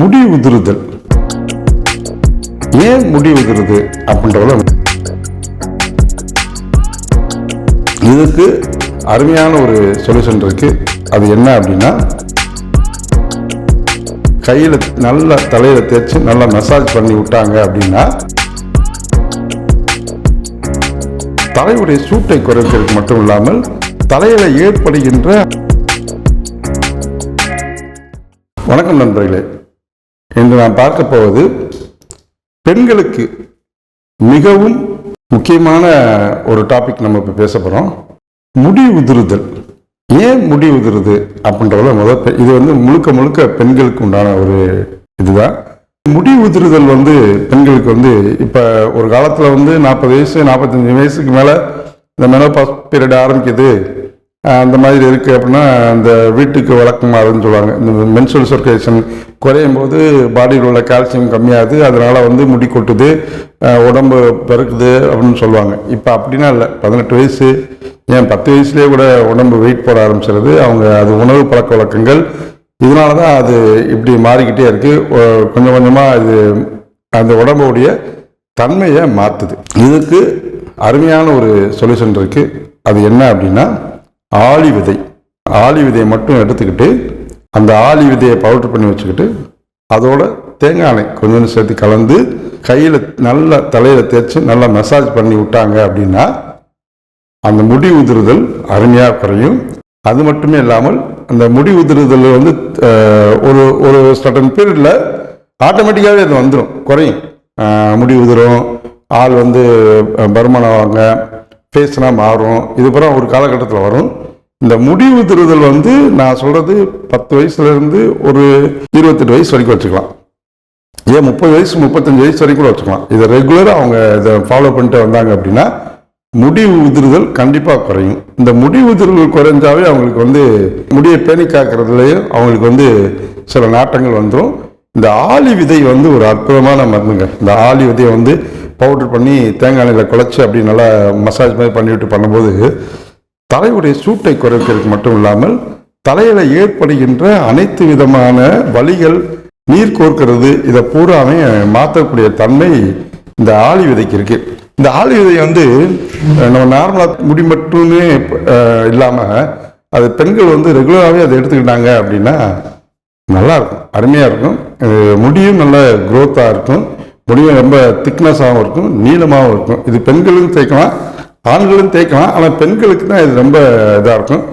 முடி உதிருதல். ஏன் முடி உதிருது அப்படின்றத இதுக்கு அருமையான ஒரு சொல்யூஷன் இருக்கு. அது என்ன அப்படின்னா கையில் நல்ல தலையில தேய்ச்சி நல்லா மசாஜ் பண்ணி விட்டாங்க அப்படின்னா தலையுடைய சூட்டை குறைக்கிறதுக்கு மட்டும் இல்லாமல் தலையில ஏற்படுகின்ற வணக்கம் நண்பர்களே. என்று நான் பார்க்க போவது பெண்களுக்கு மிகவும் முக்கியமான ஒரு டாபிக் நம்ம இப்போ பேச போகிறோம் முடி உதிருதல் ஏன் முடி உதிருது அப்படின்றத முதல் இது வந்து முழுக்க முழுக்க பெண்களுக்கு உண்டான ஒரு இதுதான். முடி உதிருதல் வந்து பெண்களுக்கு வந்து இப்போ ஒரு காலத்தில் வந்து நாற்பது வயசு நாற்பத்தஞ்சு வயசுக்கு மேலே இந்த மெனோபாஸ் பீரியட் ஆரம்பிக்குது. அந்த மாதிரி இருக்குது அப்படின்னா அந்த வீட்டுக்கு வழக்கமாகுதுன்னு சொல்லுவாங்க. இந்த மென்சுரல் சர்க்குலேஷன் குறையும் போது பாடியில் உள்ள கால்சியம் கம்மியாகுது. அதனால் வந்து முடி கொட்டுது உடம்பு பெருக்குது அப்படின்னு சொல்லுவாங்க. இப்போ அப்படின்னா இல்லை. பதினெட்டு வயசு ஏன் பத்து வயசுலேயே கூட உடம்பு வெயிட் போட ஆரம்பிச்சிருது. அவங்க அது உணவு பழக்க வழக்கங்கள். இதனால தான் அது இப்படி மாறிக்கிட்டே இருக்குது கொஞ்சம் கொஞ்சமாக இது அந்த உடம்புடைய தன்மையை மாற்றுது இதுக்கு அருமையான ஒரு சொல்யூஷன் இருக்குது அது என்ன அப்படின்னா ஆளி விதை ஆளி விதையை மட்டும் எடுத்துக்கிட்டு அந்த ஆளி விதையை பவுடர் பண்ணி வச்சுக்கிட்டு அதோட தேங்காய் எண்ணெய் கொஞ்சம் சேர்த்து கலந்து கையில் நல்லா தலையில் தேய்ச்சி நல்லா மசாஜ் பண்ணி விட்டாங்க அப்படின்னா அந்த முடி உதிருதல் அருமையாக குறையும். அது மட்டுமே இல்லாமல் அந்த முடி உதிர்தல் வந்து ஒரு ஒரு சட்டன் பீரியடில் ஆட்டோமேட்டிக்காகவே அது வந்துடும் குறையும். முடி உதிரும் ஆள் வந்து பருமனாவாங்க ஃபேஸ்லாம் மாறும். இது பூரா ஒரு காலகட்டத்தில் வரும். இந்த முடி உதிருதல் வந்து நான் சொல்கிறது பத்து வயசுலேருந்து ஒரு இருபத்தெட்டு வயசு வரைக்கும் வச்சுக்கலாம். ஏன் முப்பது வயசு முப்பத்தஞ்சு வயசு வரைக்கும் கூட வச்சுக்கலாம். இதை ரெகுலராக அவங்க இதை ஃபாலோ பண்ணிட்டு வந்தாங்க அப்படின்னா முடி உதிருதல் கண்டிப்பாக குறையும். இந்த முடி உதிருதல் குறைஞ்சாவே அவங்களுக்கு வந்து முடியை பேணி காக்கிறதுலையும் அவங்களுக்கு வந்து சில நாட்டங்கள் வந்துடும் இந்த ஆலி விதை வந்து ஒரு அற்புதமான மருந்துங்க. இந்த ஆலி விதையை வந்து பவுடர் பண்ணி தேங்காய் எண்ணெயில் குழச்சி அப்படி நல்லா மசாஜ் மாதிரி பண்ணிவிட்டு பண்ணும்போது தலையுடைய சூட்டை குறைப்பதற்கு மட்டும் இல்லாமல் தலையில ஏற்படுகின்ற அனைத்து விதமான வழிகள் நீர் கோர்க்கிறது. இதை பூராமே மாற்றக்கூடிய தன்மை இந்த ஆளி விதைக்கு இருக்கு இந்த ஆளி விதை வந்து நம்ம நார்மலாக முடி மட்டுமே இல்லாமல் அது பெண்கள் வந்து ரெகுலராகவே அதை எடுத்துக்கிட்டாங்க அப்படின்னா நல்லா இருக்கும். அருமையாக இருக்கும். முடியும் நல்ல க்ரோத்தாக இருக்கும். முடியும் ரொம்ப திக்னஸாகவும் இருக்கும். நீளமாகவும் இருக்கும். இது பெண்களும் தேய்க்கலாம் ஆண்களும் தேய்க்கலாம் ஆனால் பெண்களுக்கு தான் இது ரொம்ப இதாக இருக்கும்.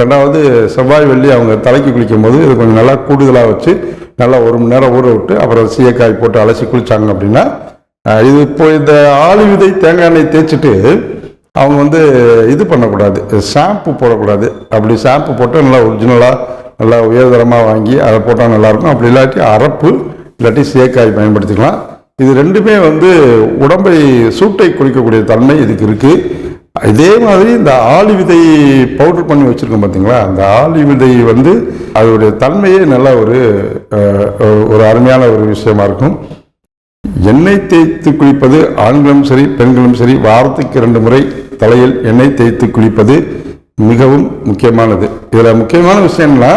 ரெண்டாவது செவ்வாய் வெள்ளி அவங்க தலைக்கு குளிக்கும் போது இது கொஞ்சம் நல்லா கூடுதலாக வச்சு நல்லா ஒரு மணி நேரம் ஊற விட்டு அப்புறம் சீயக்காய் போட்டு அலசி குளிச்சாங்க அப்படின்னா இது இப்போ இந்த ஆளு விதை தேங்காய் எண்ணெய் தேய்ச்சிட்டு அவங்க வந்து இது பண்ணக்கூடாது. ஷாம்பு போடக்கூடாது. அப்படி ஷாம்பு போட்டு நல்லா ஒரிஜினலாக நல்லா உயர்தரமாக வாங்கி அதை போட்டால் நல்லாயிருக்கும் அப்படி இல்லாட்டி அரப்பு இல்லாட்டி சேக்காய் பயன்படுத்திக்கலாம். இது ரெண்டுமே வந்து உடம்பை சூட்டை குறைக்கக்கூடிய தன்மை இதுக்கு இருக்குது இதே மாதிரி இந்த ஆளி விதை பவுடர் பண்ணி வச்சுருக்கோம் பார்த்தீங்களா அந்த ஆளி விதை வந்து அதோடைய தன்மையே நல்ல ஒரு ஒரு அருமையான ஒரு விஷயமா இருக்கும். எண்ணெய் தேய்த்து குளிப்பது ஆண்களும் சரி பெண்களும் சரி வாரத்துக்கு இரண்டு முறை தலையில் எண்ணெய் தேய்த்து குளிப்பது மிகவும் முக்கியமானது. இதில் முக்கியமான விஷயம்னா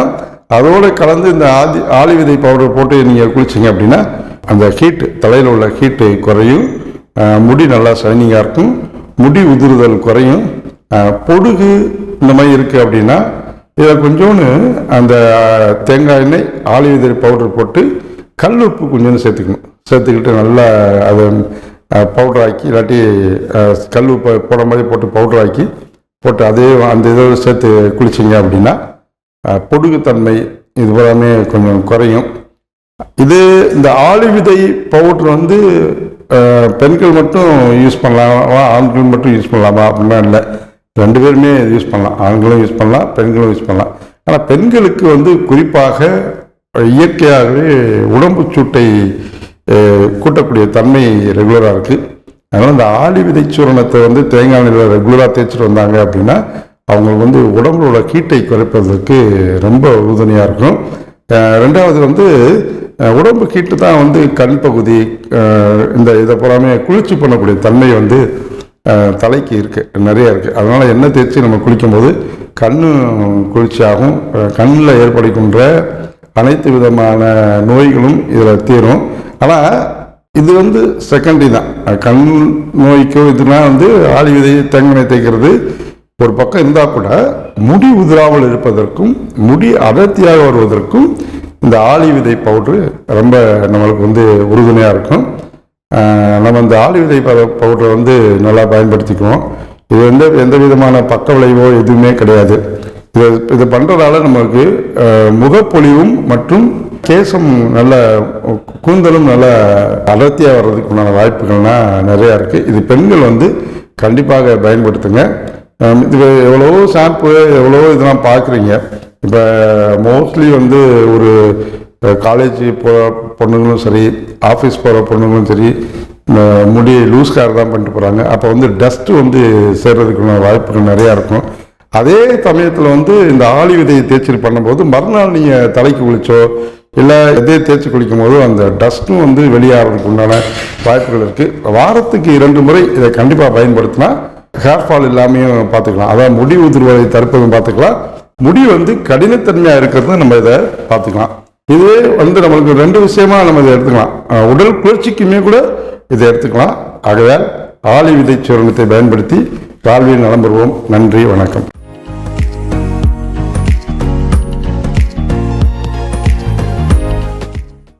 அதோடு கலந்து இந்த ஆதி ஆளி விதை பவுடர் போட்டு நீங்கள் குளிச்சிங்க அப்படின்னா அந்த ஹீட்டு தலையில் உள்ள ஹீட்டு குறையும். முடி நல்லா ஷைனிங்காக இருக்கும். முடி உதிர்தல் குறையும். பொடுகு இந்த மாதிரி இருக்குது அப்படின்னா இதில் கொஞ்சோன்னு அந்த தேங்காய் எண்ணெய் ஆளி பவுடர் போட்டு கல் உப்பு கொஞ்சோன்னு சேர்த்துக்கணும். சேர்த்துக்கிட்டு நல்லா அதை பவுடர் ஆக்கி இல்லாட்டி கல் உப்பு போட மாதிரி போட்டு பவுடர் ஆக்கி போட்டு அதே அந்த இதோடு சேர்த்து குளிச்சிங்க அப்படின்னா பொடுகு பொடுகுத்தன்மை இது எல்லாமே கொஞ்சம் குறையும். இது இந்த ஆளி விதை பவுடர் வந்து பெண்கள் மட்டும் யூஸ் பண்ணலாமா ஆண்கள் மட்டும் யூஸ் பண்ணலாமா அப்படிலாம் இல்லை. ரெண்டு பேருமே யூஸ் பண்ணலாம். ஆண்களும் யூஸ் பண்ணலாம் பெண்களும் யூஸ் பண்ணலாம். ஆனால் பெண்களுக்கு வந்து குறிப்பாக இயற்கையாகவே உடம்பு சூட்டை கூட்டக்கூடிய தன்மை ரெகுலராக இருக்குது அதனால் இந்த ஆளி விதை சூரணத்தை வந்து தேங்காய் நிலையில் ரெகுலராக தேய்ச்சிட்டு வந்தாங்க அப்படின்னா அவங்களுக்கு வந்து உடம்போட கீட்டை குறைப்பதற்கு ரொம்ப உறுதுணையாக இருக்கும். ரெண்டாவது வந்து உடம்பு கீட்டு தான் வந்து கண் பகுதி இந்த இதை பூராமே குளிர்ச்சி பண்ணக்கூடிய தன்மை வந்து தலைக்கு இருக்குது நிறைய இருக்குது அதனால் எண்ணெய் தேய்ச்சி நம்ம குளிக்கும்போது கண் குளிர்ச்சியாகும் கண்ணில் ஏற்படுகின்ற அனைத்து விதமான நோய்களும் இதில் தீரும். ஆனால் இது வந்து செகண்டரி தான். கண் நோய்க்கோ இதுனா வந்து ஆளி விதை தேங்காய் தேய்க்கிறது ஒரு பக்கம் இருந்தால் கூட முடி உதிராமல் இருப்பதற்கும் முடி அடர்த்தியாக வருவதற்கும் இந்த ஆளி விதை பவுட்ரு ரொம்ப நம்மளுக்கு வந்து உறுதுணையாக இருக்கும். நம்ம இந்த ஆளி விதை பவுடரை வந்து நல்லா பயன்படுத்திக்குவோம். இது வந்து எந்த விதமான பக்க விளைவோ எதுவுமே கிடையாது. இது இது பண்ணுறதால நமக்கு முகப்பொலிவும் மற்றும் கேசம் நல்ல கூந்தலும் நல்ல அடர்த்தியாக வர்றதுக்கு உண்டான நிறையா இருக்குது இது பெண்கள் வந்து கண்டிப்பாக பயன்படுத்துங்க. இது எவ்வளவோ ஷாம்பு எவ்வளவோ இதெல்லாம் பார்க்குறீங்க. இப்போ மோஸ்ட்லி வந்து ஒரு காலேஜ் போகிற பொண்ணுங்களும் சரி ஆஃபீஸ் போகிற பொண்ணுங்களும் சரி முடி லூஸ் கார் தான் பண்ணிட்டு போகிறாங்க அப்போ வந்து டஸ்ட்டு வந்து சேர்றதுக்குள்ள வாய்ப்புகள் நிறையா இருக்கும். அதே சமயத்தில் வந்து இந்த ஆளி விதையை தேய்ச்சி பண்ணும்போது மறுநாள் நீங்கள் தலைக்கு குளிச்சோ இல்லை எதையை தேய்ச்சி குளிக்கும் போது அந்த டஸ்ட்டும் வந்து வெளியாகிறதுக்கு உண்டான வாய்ப்புகள் இருக்குது வாரத்துக்கு இரண்டு முறை இதை கண்டிப்பாக பயன்படுத்தினா ஹேர் ஃபால் இல்லாமையும் பார்த்துக்கலாம். அதான் முடி உதிர்வதை தடுப்பதும் பார்த்துக்கலாம். முடி வந்து கடினத்தன்மையாக இருக்கிறது நம்ம இதை பார்த்துக்கலாம். இதுவே வந்து நம்மளுக்கு ரெண்டு விஷயமா நம்ம இதை எடுத்துக்கலாம். உடல் குளிர்ச்சிக்குமே கூட இதை எடுத்துக்கலாம். ஆகையால் ஆலி விதை சுரங்கத்தை பயன்படுத்தி கால்வியை நலம் பெறுவோம். நன்றி வணக்கம்.